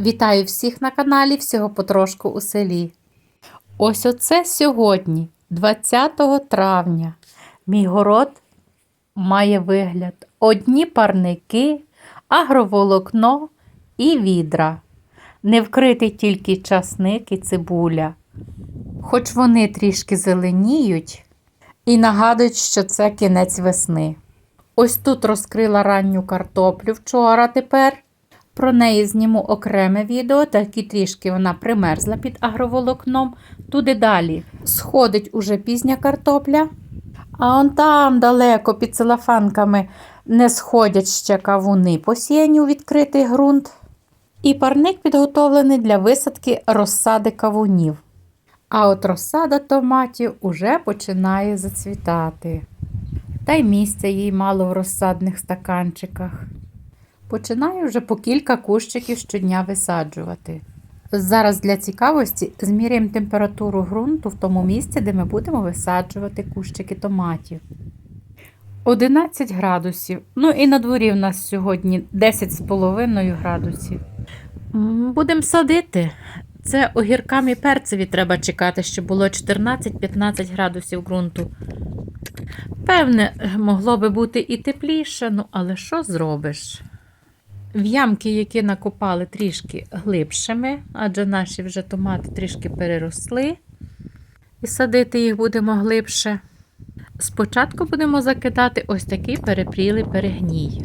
Вітаю всіх на каналі Всього потрошку у селі. Ось оце сьогодні, 20 травня, мій город має вигляд одні парники, агроволокно і відра. Не вкритий тільки часник і цибуля. Хоч вони трішки зеленіють і нагадують, що це кінець весни. Ось тут розкрила ранню картоплю вчора тепер. Про неї зніму окреме відео, такі трішки вона примерзла під агроволокном. Туди далі сходить уже пізня картопля. А он там далеко під целофанками не сходять ще кавуни, посіяні у відкритий ґрунт. І парник підготовлений для висадки розсади кавунів. А от розсада томатів уже починає зацвітати. Та й місця їй мало в розсадних стаканчиках. Починаю вже по кілька кущиків щодня висаджувати. Зараз для цікавості зміряємо температуру ґрунту в тому місці, де ми будемо висаджувати кущики томатів. 11 градусів. Ну і на дворі в нас сьогодні 10,5 градусів. Будемо садити. Це огіркам і перцеві треба чекати, щоб було 14-15 градусів ґрунту. Певне, могло би бути і тепліше, ну але що зробиш? В ямки, які накопали трішки глибшими, адже наші вже томати трішки переросли, і садити їх будемо глибше. Спочатку будемо закидати ось такий перепрілий перегній.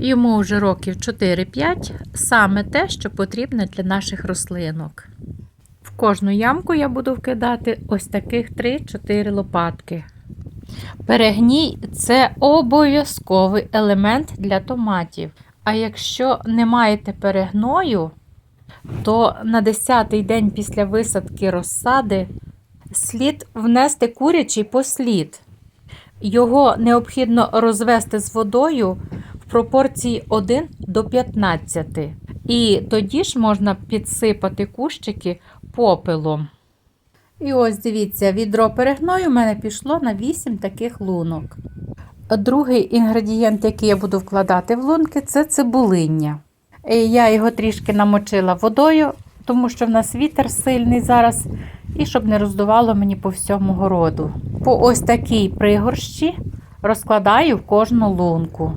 Йому вже років 4-5, саме те, що потрібне для наших рослинок. В кожну ямку я буду вкидати ось таких 3-4 лопатки. Перегній це обов'язковий елемент для томатів. А якщо не маєте перегною, то на 10-й день після висадки розсади слід внести курячий послід. Його необхідно розвести з водою в пропорції 1 до 15. І тоді ж можна підсипати кущики попелом. І ось дивіться, відро перегною в мене пішло на 8 таких лунок. Другий інгредієнт, який я буду вкладати в лунки, це цибулиння. Я його трішки намочила водою, тому що в нас вітер сильний зараз, і щоб не роздувало мені по всьому городу. По ось такій пригорщі розкладаю в кожну лунку.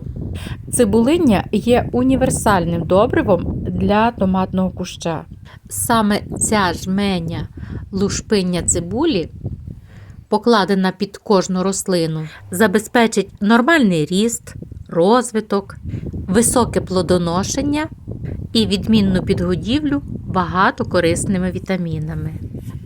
Цибулиння є універсальним добривом для томатного куща. Саме ця жменя лушпиння цибулі, покладена під кожну рослину, забезпечить нормальний ріст, розвиток, високе плодоношення і відмінну підгодівлю багато корисними вітамінами.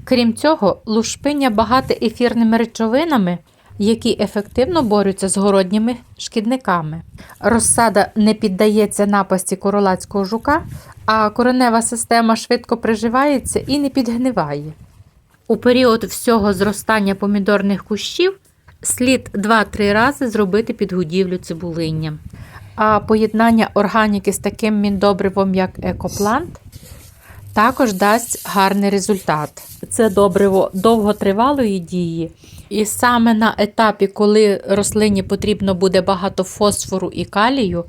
Крім цього, лушпиння багате ефірними речовинами, які ефективно борються з городніми шкідниками. Розсада не піддається напасті королацького жука, а коренева система швидко приживається і не підгниває. У період всього зростання помідорних кущів слід 2-3 рази зробити підгодівлю цибулинням. А поєднання органіки з таким міндобривом, як екоплант, також дасть гарний результат. Це добриво довготривалої дії. І саме на етапі, коли рослині потрібно буде багато фосфору і калію,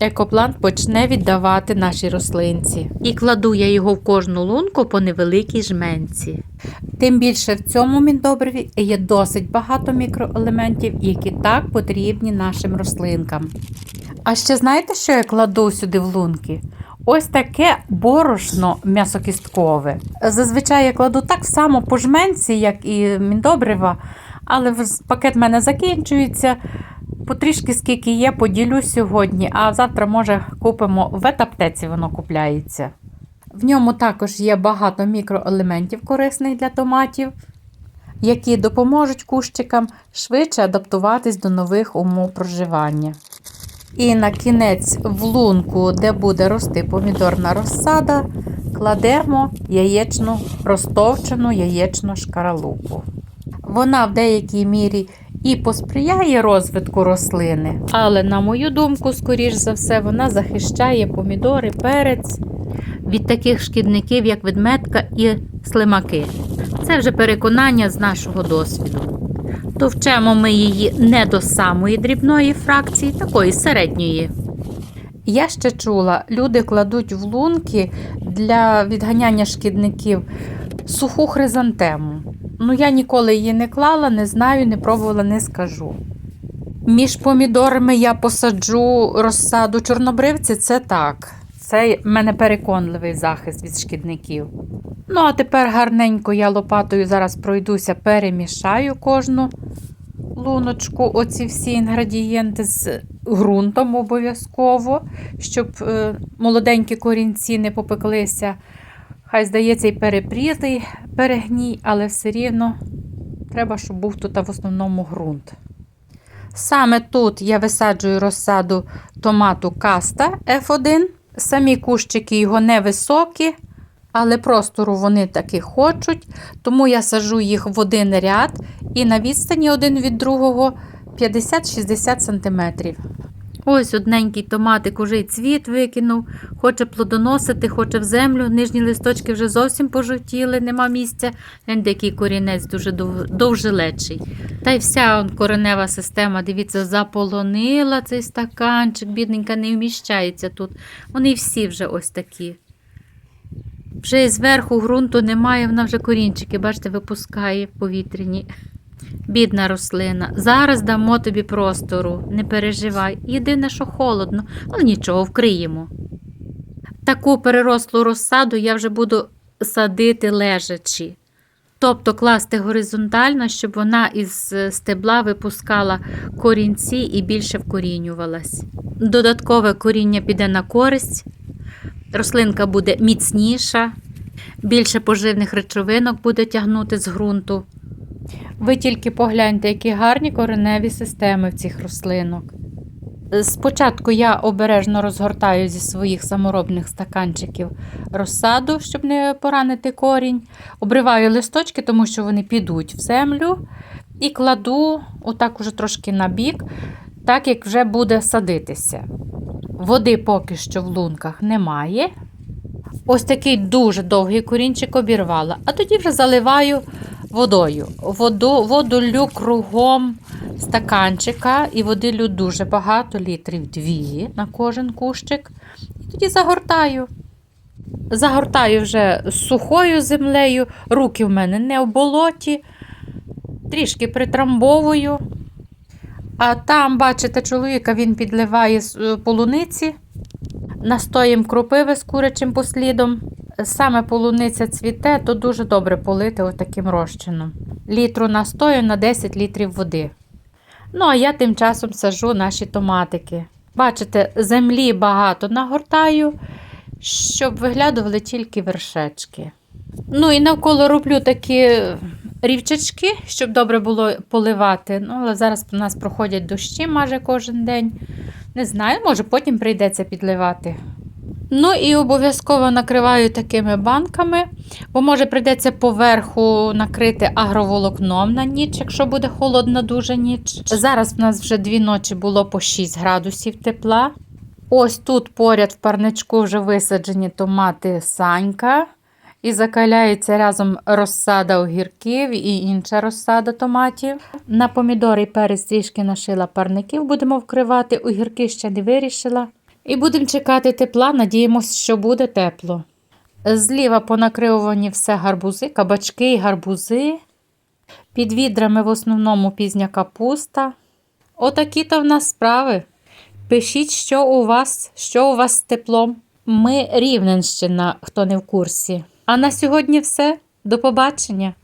екоплант почне віддавати нашій рослинці. І кладу я його в кожну лунку по невеликій жменці. Тим більше в цьому міндобриві є досить багато мікроелементів, які так потрібні нашим рослинкам. А ще знаєте, що я кладу сюди в лунки? Ось таке борошно м'ясокісткове. Зазвичай я кладу так само по жменці, як і міндобрива, але пакет в мене закінчується. Потрішки скільки є, поділю сьогодні, а завтра, може, купимо в ветаптеці, воно купляється. В ньому також є багато мікроелементів корисних для томатів, які допоможуть кущикам швидше адаптуватись до нових умов проживання. І на кінець в лунку, де буде рости помідорна розсада, кладемо яєчну розтовчену яєчну шкаралупу. Вона в деякій мірі і посприяє розвитку рослини, але, на мою думку, скоріш за все, вона захищає помідори, перець від таких шкідників, як ведметка і слимаки. Це вже переконання з нашого досвіду. Товчемо ми її не до самої дрібної фракції, такої середньої. Я ще чула, люди кладуть в лунки для відганяння шкідників суху хризантему. Ну, я ніколи її не клала, не знаю, не пробувала, не скажу. Між помідорами я посаджу розсаду чорнобривці, це так. Це в мене переконливий захист від шкідників. Ну, а тепер гарненько я лопатою зараз пройдуся, перемішаю кожну луночку, оці всі інгредієнти з ґрунтом обов'язково, щоб е, молоденькі корінці не попеклися. Хай здається, і перепрілий перегній, але все рівно треба, щоб був тут в основному ґрунт. Саме тут я висаджую розсаду томату каста F1. Самі кущики його невисокі, але простору вони таки хочуть, тому я сажу їх в один ряд і на відстані один від другого 50-60 см. Ось одненький томатик уже й цвіт викинув, хоче плодоносити, хоче в землю. Нижні листочки вже зовсім пожовтіли, нема місця. Який корінець дуже дов- довжелечий. Та й вся коренева система, дивіться, заполонила цей стаканчик, бідненька, не вміщається тут. Вони всі вже ось такі. Вже і зверху ґрунту немає, вона вже корінчики, бачите, випускає повітряні. Бідна рослина. Зараз дамо тобі простору, не переживай. Єдине, що холодно, але нічого, вкриємо. Таку перерослу розсаду я вже буду садити лежачи. Тобто класти горизонтально, щоб вона із стебла випускала корінці і більше вкорінювалась. Додаткове коріння піде на користь, рослинка буде міцніша, більше поживних речовинок буде тягнути з ґрунту. Ви тільки погляньте, які гарні кореневі системи в цих рослинок. Спочатку я обережно розгортаю зі своїх саморобних стаканчиків розсаду, щоб не поранити корінь. Обриваю листочки, тому що вони підуть в землю. І кладу отак уже трошки на бік, так як вже буде садитися. Води поки що в лунках немає. Ось такий дуже довгий корінчик обірвала, а тоді вже заливаю водою. Воду, воду лю кругом стаканчика, і води лю дуже багато, літрів дві на кожен кущик. І тоді загортаю. Загортаю вже сухою землею, руки в мене не в болоті, трішки притрамбовую. А там, бачите, чоловіка він підливає з е, полуниці настоєм кропиви з курячим послідом. Саме полуниця цвіте, то дуже добре полити отаким розчином. Літру настою на 10 літрів води. Ну, а я тим часом сажу наші томатики. Бачите, землі багато нагортаю, щоб виглядували тільки вершечки. Ну і навколо роблю такі рівчачки, щоб добре було поливати. Ну, але зараз у нас проходять дощі майже кожен день. Не знаю, може потім прийдеться підливати. Ну і обов'язково накриваю такими банками, бо може прийдеться поверху накрити агроволокном на ніч, якщо буде холодна дуже ніч. Зараз в нас вже дві ночі було по 6 градусів тепла. Ось тут поряд в парничку вже висаджені томати санька. І закаляється разом розсада огірків і інша розсада томатів. На помідори перець трішки нашила парників, будемо вкривати, огірки ще не вирішила. І будемо чекати тепла, надіємося, що буде тепло. Зліва понакривувані все гарбузи, кабачки і гарбузи. Під відрами в основному пізня капуста. Отакі то в нас справи. Пишіть, що у вас, що у вас з теплом. Ми Рівненщина, хто не в курсі. А на сьогодні все. До побачення!